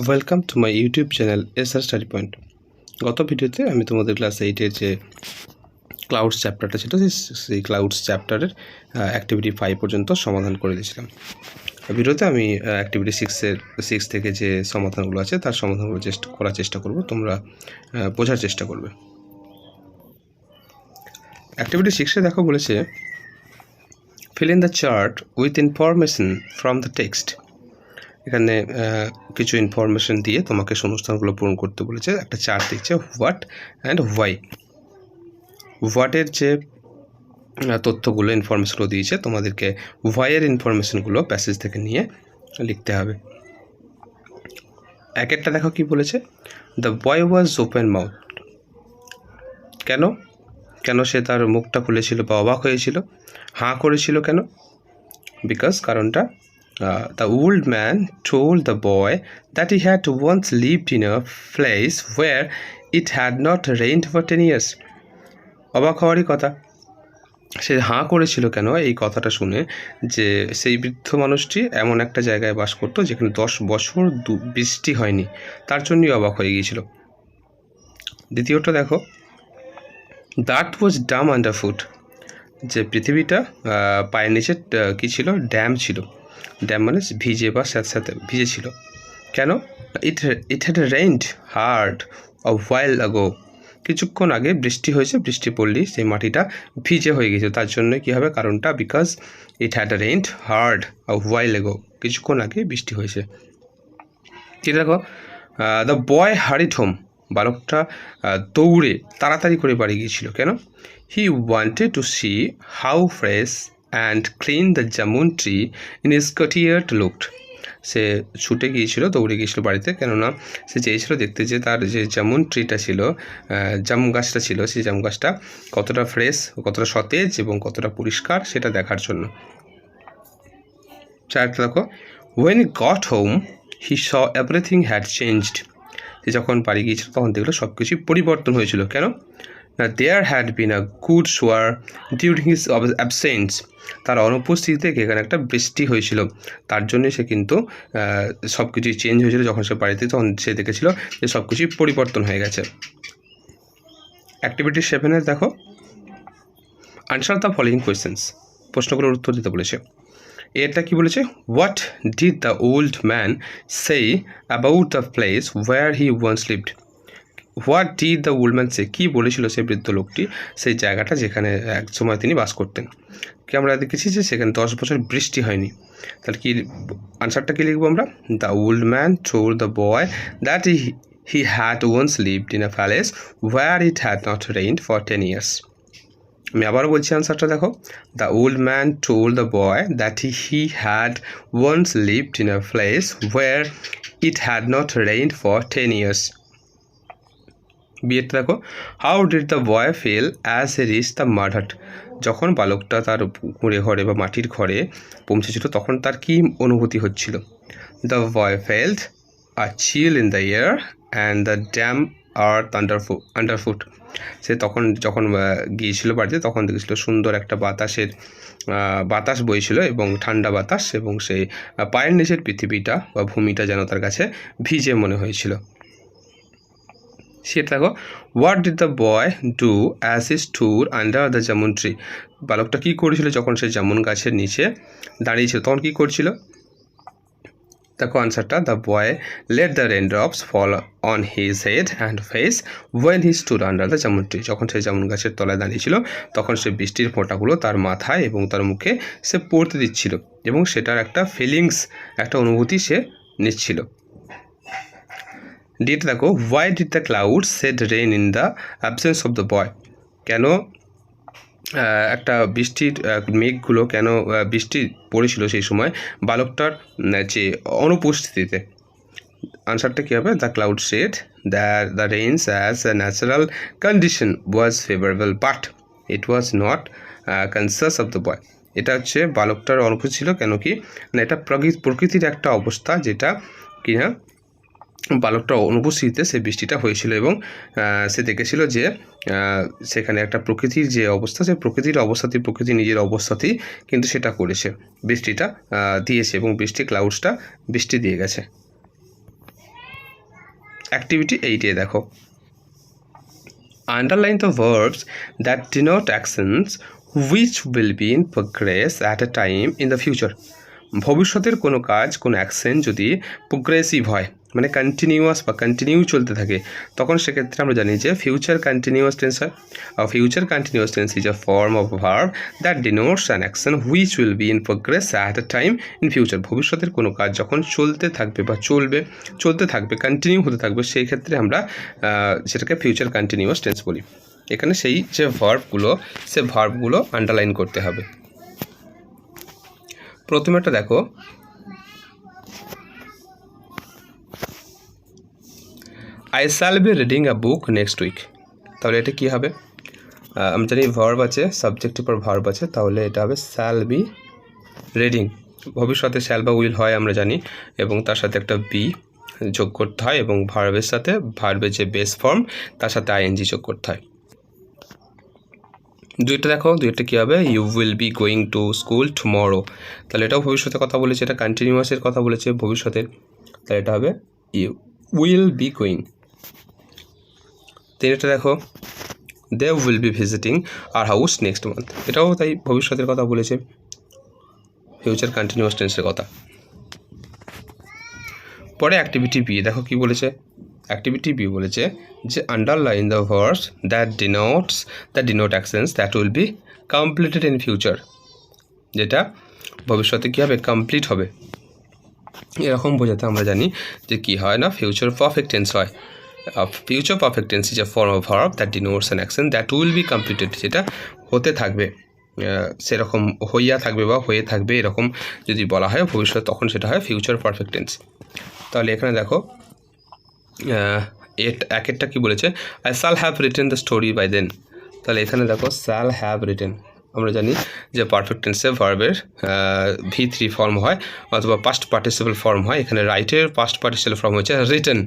Welcome to my YouTube channel S R study point গত ভিডিওতে আমি তোমাদের ক্লাস এইটের যে ক্লাউডস চ্যাপ্টারটা ছিল, সেই ক্লাউডস চ্যাপ্টারের অ্যাক্টিভিটি ফাইভ পর্যন্ত সমাধান করে দিয়েছিলাম। ভিডিওতে আমি অ্যাক্টিভিটি সিক্সের সিক্স থেকে যে সমাধানগুলো আছে, তার সমাধানগুলো চেষ্টা করার চেষ্টা করব, তোমরা বোঝার চেষ্টা করবে। অ্যাক্টিভিটি সিক্সে দেখো বলেছে fill in the chart with information from the text. এখানে কিছু ইনফরমেশন দিয়ে তোমাকে শূন্যস্থানগুলো পূরণ করতে বলেছে। একটা চার্ট দিচ্ছে হোয়াট অ্যান্ড হোয়াই হোয়াটের যে তথ্যগুলো ইনফরমেশনগুলো দিয়েছে, তোমাদেরকে হোয়াইয়ের ইনফরমেশনগুলো প্যাসেজ থেকে নিয়ে লিখতে হবে। এক একটা দেখো কি বলেছে? The boy was open mouth কেন? কেন সে তার মুখটা খুলেছিল বা অবাক হয়েছিল? হাঁ করেছিল কেন? বিকজ কারণটা the old man told the boy that he had once lived in a place where it had not rained for ten years অবাক হওয়ারই কথা। সে হাঁ করেছিল কেন? এই কথাটা শুনে যে সেই বৃদ্ধ মানুষটি এমন একটা জায়গায় বাস করতো যেখানে দশ বছর দু- বৃষ্টি হয়নি। তার জন্যই অবাক হয়ে গিয়েছিল। দ্বিতীয়টা দেখো। That was Dam under foot যে পৃথিবীটা পায়ের নিচে কী ছিল? ড্যাম ছিল। ড্যাম মানে ভিজে বা স্যাঁতস্যাঁতে ভিজে ছিল কেন? It it had rained hard a while ago কিছুক্ষণ আগে বৃষ্টি হয়েছে, বৃষ্টি পড়লেই সেই মাটিটা ভিজে হয়ে গেছে। তার জন্য কী হবে? কারণটা because it had rained hard a while ago কিছুক্ষণ আগে বৃষ্টি হয়েছে। ঠিক দেখো? দ্য বয় হারিড হোম বালকটা দৌড়ে তাড়াতাড়ি করে বাড়ি গিয়েছিল। কেন? He wanted to see how fresh and clean the jamun tree in his courtyard looked সে ছুটে গিয়েছিল দৌড়ে গিয়েছিল বাড়িতে কেননা সে চেয়েছিল দেখতে যে তার যে জামুন ট্রিটা ছিল আহ, জাম গাছটা ছিল সেই জাম গাছটা কতটা ফ্রেশ কতটা সতেজ এবং কতটা পরিষ্কার সেটা দেখার জন্য। চারটা দেখো। When got home he saw everything had changed সে যখন বাড়ি গিয়েছিল তখন দেখল সব কিছুই পরিবর্তন হয়েছিল। কেন? না there had been a good shower during his absence তার অনুপস্থিতিতে এখানে একটা বৃষ্টি হয়েছিল। তার জন্য সে কিন্তু সব কিছুই চেঞ্জ হয়েছিল। যখন সে বাড়িতে তখন সে দেখেছিল যে সব কিছুই পরিবর্তন হয়ে গেছে। অ্যাক্টিভিটি সেভেনের দেখো। আনসার দ্য ফলোয়িং কোয়েশ্চেন্স প্রশ্নগুলোর উত্তর দিতে বলেছে। এটা কি বলেছে? What did the old man say about the place where he once lived what did the old man say? কী বলেছিল সেই বৃদ্ধ লোকটি? সেই জায়গাটা যেখানে এক সময় তিনি বাস করতেন। কি আমরা দেখেছি যে সেখানে দশ বছর বৃষ্টি হয়নি। তাহলে কি আনসারটা কী লিখব আমরা? The old man told the boy that he he had once lived in a palace where it had not rained for ten years আমি আবারও বলছি আনসারটা দেখো। The old man told the boy that he had once lived in a place where it had not rained for ten years বিয়েটা দেখো how did the boy feel as a reach the murdered যখন বালকটা তার কুঁড়ে ঘরে বা মাটির ঘরে পৌঁছেছিল, তখন তার কী অনুভূতি হচ্ছিল? The boy felt a chill in the air and the damp earth under underfoot সে তখন, যখন গিয়েছিল বাড়িতে, তখন দেখেছিল সুন্দর একটা বাতাসের বাতাস বইছিল এবং ঠান্ডা বাতাস এবং সেই পায়ের নিচের পৃথিবীটা বা ভূমিটা যেন তার কাছে ভিজে মনে হয়েছিল। সেটা দেখো what did the boy do as is tour under the jamun tree বালকটা কী করেছিল যখন সে জামুন গাছের নিচে দাঁড়িয়েছিল? তখন কী করছিল? দেখো আনসারটা the boy let the rain drops fall on his head and face when he stood under the jamun tree যখন সে জামুন গাছের তলায় দাঁড়িয়েছিল, তখন সে বৃষ্টির ফোঁটাগুলো তার মাথায় এবং তার মুখে সে পড়তে দিচ্ছিল এবং সেটার একটা ফিলিংস একটা অনুভূতি সে নিচ্ছিল। ডিট দেখো why did the cloud shed rain in the absence of the boy কেন একটা বৃষ্টির মেঘগুলো কেন বৃষ্টি পড়েছিল সেই সময় বালকটার যে অনুপস্থিতিতে? আনসারটা কী হবে? The cloud said that the rains as a natural condition was favourable but it was not conscious of the boy এটা হচ্ছে বালকটার অনুপস্থিত ছিল কেন কি? না, এটা প্রকৃ- প্রকৃতির একটা অবস্থা যেটা কিনা বালকটা অনুপস্থিতিতে সে বৃষ্টিটা হয়েছিল এবং সে দেখেছিল যে সেখানে একটা প্রকৃতির যে অবস্থা, সে প্রকৃতির অবস্থাতেই প্রকৃতি নিজের অবস্থাতেই কিন্তু সেটা করেছে। বৃষ্টিটা দিয়েছে এবং বৃষ্টি ক্লাউডসটা বৃষ্টি দিয়ে গেছে। অ্যাক্টিভিটি এইটে দেখো। Underline the verbs that denote actions which will be in progress at a time in the future ভবিষ্যতের কোনো কাজ, কোনো অ্যাকশন যদি প্রোগ্রেসিভ হয় মানে কন্টিনিউয়াস বা কন্টিনিউ চলতে থাকে, তখন সেক্ষেত্রে আমরা জানি যে ফিউচার কন্টিনিউয়াস টেন্স হয়। আর future continuous tense is a form of verb that denotes an action which will be in progress at a time in future ভবিষ্যতের কোনো কাজ যখন চলতে থাকবে বা চলবে, চলতে থাকবে কন্টিনিউ হতে থাকবে, সেই ক্ষেত্রে আমরা সেটাকে ফিউচার কন্টিনিউয়াস টেন্স বলি। এখানে সেই যে ভার্বগুলো সে ভার্বগুলো আন্ডারলাইন করতে হবে। প্রথমেটা দেখো। I shall be reading a book next week তাহলে এটা কী হবে? আমি জানি ভার্ব আছে সাবজেক্টের পর ভার্ব আছে, তাহলে এটা হবে শ্যাল বি রিডিং ভবিষ্যতে শ্যাল বা উইল হয় আমরা জানি, এবং তার সাথে একটা বি যোগ করতে হয়, এবং ভার্বের সাথে ভার্বের যে বেস ফর্ম তার সাথে আইএনজি যোগ করতে হয়। দুইটা দেখো, দুইটা কী হবে? You will be going to school tomorrow তাহলে এটাও ভবিষ্যতের কথা বলেছে, এটা কন্টিনিউয়াসের কথা বলেছে ভবিষ্যতের। তাহলে এটা হবে ইউ উইল বি গোয়িং তিনটা দেখো they will be visiting our house next month এটাও তাই ভবিষ্যতের কথা বলেছে ফিউচার কন্টিনিউয়াস টেন্সের কথা। পরে অ্যাক্টিভিটি বি দেখো কি বলেছে? অ্যাক্টিভিটি বি বলেছে যে underline the verbs that denotes that denote actions that will be completed in future যেটা ভবিষ্যতে কী হবে? কমপ্লিট হবে। এরকম বোঝাতে আমরা জানি যে কি হয় না? ফিউচার পারফেক্ট টেন্স হয়। Future perfect tense is a form of verb that denotes an action that will be completed যেটা হতে থাকবে। সেরকম হইয়া থাকবে বা হয়ে থাকবে এরকম যদি বলা হয়, ভবিষ্যৎ তখন সেটা হয় ফিউচার পারফেক্ট টেন্স তাহলে এখানে দেখো আহ, এট একেরটা কি বলেছে? I shall have written the story by then তাহলে এখানে দেখো সাল হ্যাভ রিটেন আমরা জানি যে পারফেক্ট টেন্সে ভার্বের ভি থ্রি ফর্ম হয় অথবা পাস্ট পার্টিসিপাল ফর্ম হয়। এখানে রাইটের পাস্ট পার্টিসিপাল ফর্ম হচ্ছে রিটেন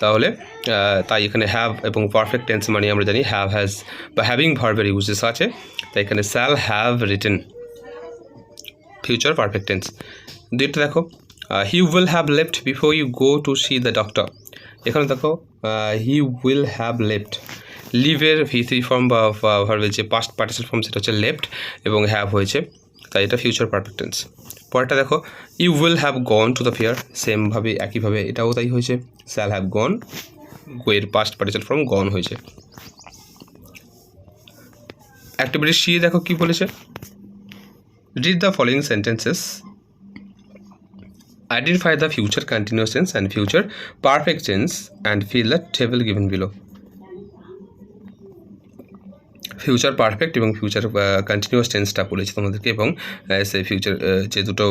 তাহলে তাই এখানে হ্যাভ এবং পারফেক্ট টেন্স মানে আমরা জানি হ্যাভ হ্যাজ বা হ্যাভিং ভার্বের ইউজেস আছে। তাই এখানে shall have written future perfect tense দুইটা দেখো he will have left before you go to see the doctor এখানে দেখো হি উইল হ্যাভ লেফট লিভের ভি থ্রি ফর্ম বা ভার্বের যে পাস্ট পার্টিসিপাল ফর্ম সেটা হচ্ছে লেফট এবং হ্যাভ হয়েছে। তাই এটা ফিউচার পারফেক্ট টেন্স পরেরটা দেখো you will have gone to the fair সেমভাবে একইভাবে এটাও তাই হয়েছে। স্যাল হ্যাভ গন গোয়ের পাস্ট পার্টিসিপাল ফর্ম গন হয়েছে। অ্যাক্টিভিটি সি দেখো কি বলেছে। Read the following sentences. Identify the future continuous tense and future perfect tense and fill the table given below. Future perfect এবং ফিউচার কন্টিনিউয়াস টেন্সটা বলেছে তোমাদেরকে এবং সে ফিউচার যে দুটো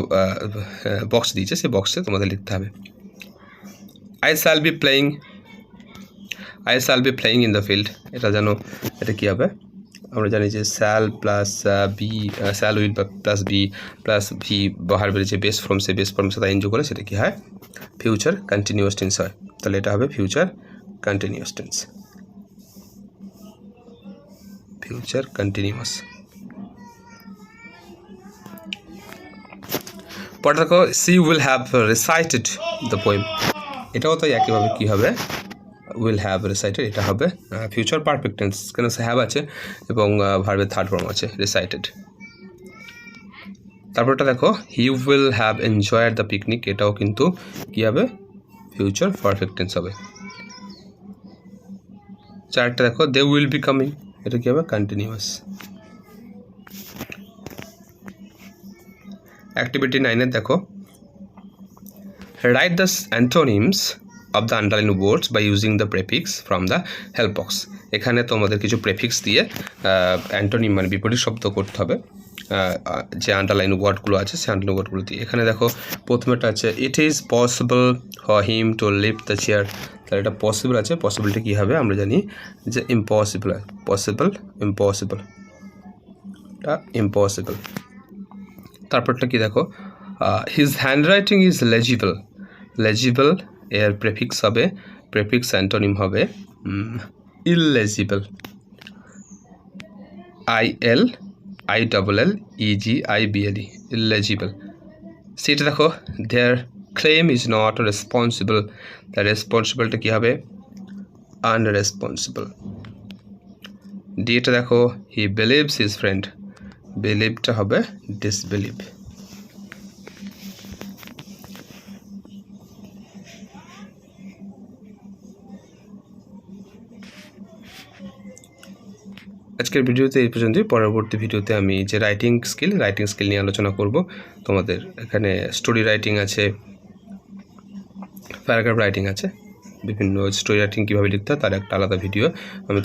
বক্স দিয়েছে সেই বক্সে তোমাদের লিখতে হবে। I shall be playing I shall be playing in the field এটা জানো এটা কী হবে? আমরা জানি যে shall plus be shall will plus be, plus V বাহার যে বেস ফর্ম সে বেস ফর্ম সাথে এনজয় করে, সেটা কি হয়? ফিউচার কন্টিনিউয়াস টেন্স হয়। তাহলে এটা হবে future continuous tense future continuous পরে দেখো she will have recited the poem এটাও তো একইভাবে কী হবে? উইল হ্যাভ রিসাইটেড এটা হবে ফিউচার পারফেক্ট টেন্স কেন হ্যাভ আছে এবং ভার্বের থার্ড ফর্ম আছে রিসাইটেড তারপরটা দেখো he will have enjoyed the picnic এটাও কিন্তু কী হবে? ফিউচার পারফেক্ট টেন্স হবে। চারটা দেখো দে উইল বি কামিং এটা কী হবে? কন্টিনিউয়াস অ্যাক্টিভিটি নাইনের দেখো write the antonyms of the underline words by using the prefix from the help box এখানে তোমাদের কিছু প্রেফিক্স দিয়ে অ্যান্টোনিম মানে বিপরীত শব্দ করতে হবে যে আন্ডারলাইন ওয়ার্ডগুলো আছে সেই আন্ডারলাইন ওয়ার্ডগুলো দিয়ে। এখানে দেখো, প্রথমেটা আছে it is possible for him to lift the chair তাহলে এটা পসিবল আছে পসিবিলিটি কী হবে? আমরা জানি যে ইম্পসিবল পসিবল ইম্পসিবল এটা ইম্পসিবল তারপরটা কি দেখো his handwriting is legible legible এর প্রেফিক্স হবে প্রেফিক্স অ্যান্টোনিম হবে illegible I L I double L E G I B L E illegible সেটা দেখো their claim is not responsible তার রেসপন্সিবলটা কী হবে? আনরেসপন্সিবল ডি এটা দেখো হি বিলিভস হিজ ফ্রেন্ড বিলিভটা হবে ডিসবিলিভ আজকের ভিডিওতে এই পর্যন্তই। পরবর্তী ভিডিওতে আমি যে রাইটিং স্কিল রাইটিং স্কিল নিয়ে আলোচনা করব, তোমাদের এখানে স্টোরি রাইটিং আছে প্যারাগ্রাফ রাইটিং আছে, বিভিন্ন স্টোরি রাইটিং কীভাবে লিখতে হয়, তার একটা আলাদা ভিডিও আমি